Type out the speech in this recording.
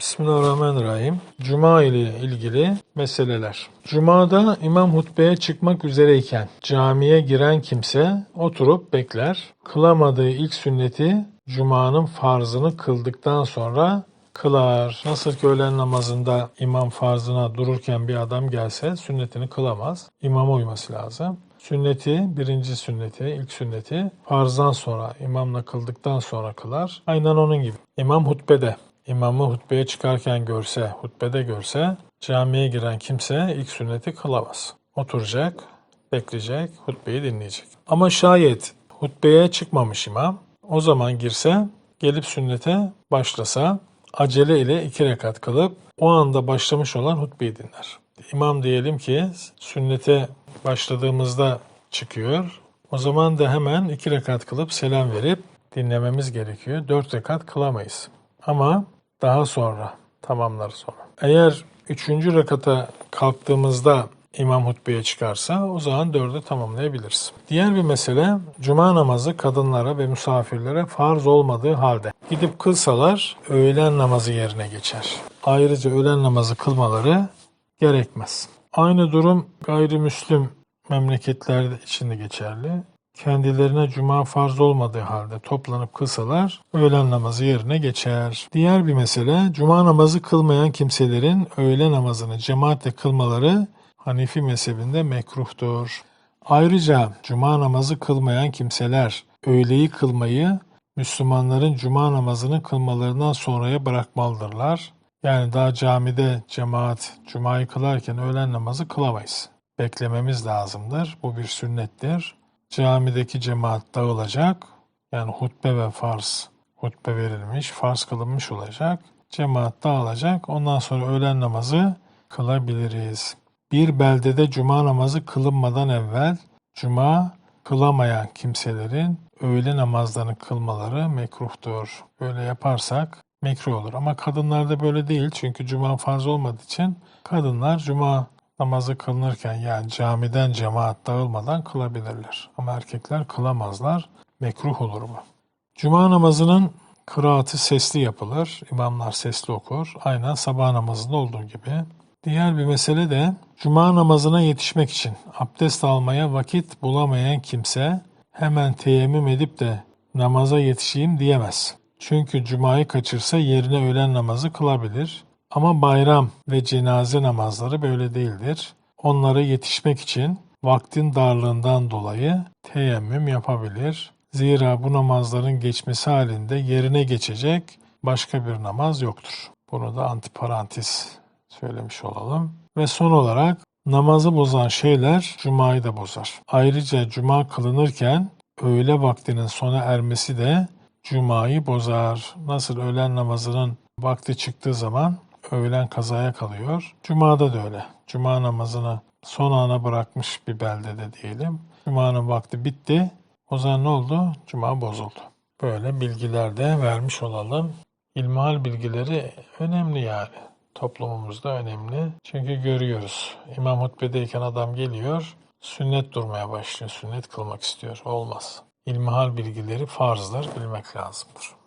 Bismillahirrahmanirrahim. Cuma ile ilgili meseleler. Cuma'da imam hutbeye çıkmak üzereyken camiye giren kimse oturup bekler. Kılamadığı ilk sünneti Cuma'nın farzını kıldıktan sonra kılar. Nasıl ki öğlen namazında imam farzına dururken bir adam gelse sünnetini kılamaz. İmama uyması lazım. Sünneti, birinci sünneti, ilk sünneti farzdan sonra, imamla kıldıktan sonra kılar. Aynen onun gibi. İmam hutbede, imamı hutbeye çıkarken görse, hutbede görse, camiye giren kimse ilk sünneti kılamaz. Oturacak, bekleyecek, hutbeyi dinleyecek. Ama şayet hutbeye çıkmamış imam, o zaman girse, gelip sünnete başlasa, acele ile iki rekat kılıp, o anda başlamış olan hutbeyi dinler. İmam diyelim ki sünnete başladığımızda çıkıyor. O zaman da hemen iki rekat kılıp selam verip dinlememiz gerekiyor. Dört rekat kılamayız. Ama daha sonra tamamlar sonra. Eğer üçüncü rekata kalktığımızda imam hutbeye çıkarsa o zaman dördü tamamlayabiliriz. Diğer bir mesele cuma namazı kadınlara ve misafirlere farz olmadığı halde gidip kılsalar öğlen namazı yerine geçer. Ayrıca öğlen namazı kılmaları gerekmez. Aynı durum gayrimüslim memleketler için de geçerli. Kendilerine cuma farz olmadığı halde toplanıp kılsalar öğlen namazı yerine geçer. Diğer bir mesele cuma namazı kılmayan kimselerin öğle namazını cemaatle kılmaları Hanifi mezhebinde mekruhtur. Ayrıca cuma namazı kılmayan kimseler öğleyi kılmayı Müslümanların cuma namazını kılmalarından sonraya bırakmalıdırlar. Yani daha camide cemaat cumayı kılarken öğlen namazı kılamayız. Beklememiz lazımdır. Bu bir sünnettir. Camideki cemaat dağılacak. Yani hutbe ve farz, hutbe verilmiş, farz kılınmış olacak. Cemaat dağılacak. Ondan sonra öğlen namazı kılabiliriz. Bir beldede cuma namazı kılınmadan evvel cuma kılamayan kimselerin öğle namazlarını kılmaları mekruhtur. Böyle yaparsak mekruh olur. Ama kadınlarda böyle değil çünkü cuma farz olmadığı için kadınlar cuma namazı kılınırken yani camiden cemaat dağılmadan kılabilirler. Ama erkekler kılamazlar. Mekruh olur bu. Cuma namazının kıraatı sesli yapılır. İmamlar sesli okur. Aynen sabah namazında olduğu gibi. Diğer bir mesele de cuma namazına yetişmek için abdest almaya vakit bulamayan kimse hemen teyemmüm edip de namaza yetişeyim diyemez. Çünkü cumayı kaçırsa yerine öğlen namazı kılabilir. Ama bayram ve cenaze namazları böyle değildir. Onlara yetişmek için vaktin darlığından dolayı teyemmüm yapabilir. Zira bu namazların geçmesi halinde yerine geçecek başka bir namaz yoktur. Bunu da antiparantez söylemiş olalım. Ve son olarak namazı bozan şeyler cumayı da bozar. Ayrıca cuma kılınırken öğle vaktinin sona ermesi de cumayı bozar. Nasıl öğlen namazının vakti çıktığı zaman öğlen kazaya kalıyor. Cuma'da da öyle. Cuma namazını son ana bırakmış bir beldede diyelim. Cuma'nın vakti bitti. O zaman ne oldu? Cuma bozuldu. Böyle bilgiler de vermiş olalım. İlmihal bilgileri önemli yani. Toplumumuzda önemli. Çünkü görüyoruz. İmam hutbedeyken adam geliyor, sünnet durmaya başlıyor. Sünnet kılmak istiyor. Olmaz. İlmihal bilgileri farzdır, bilmek lazımdır.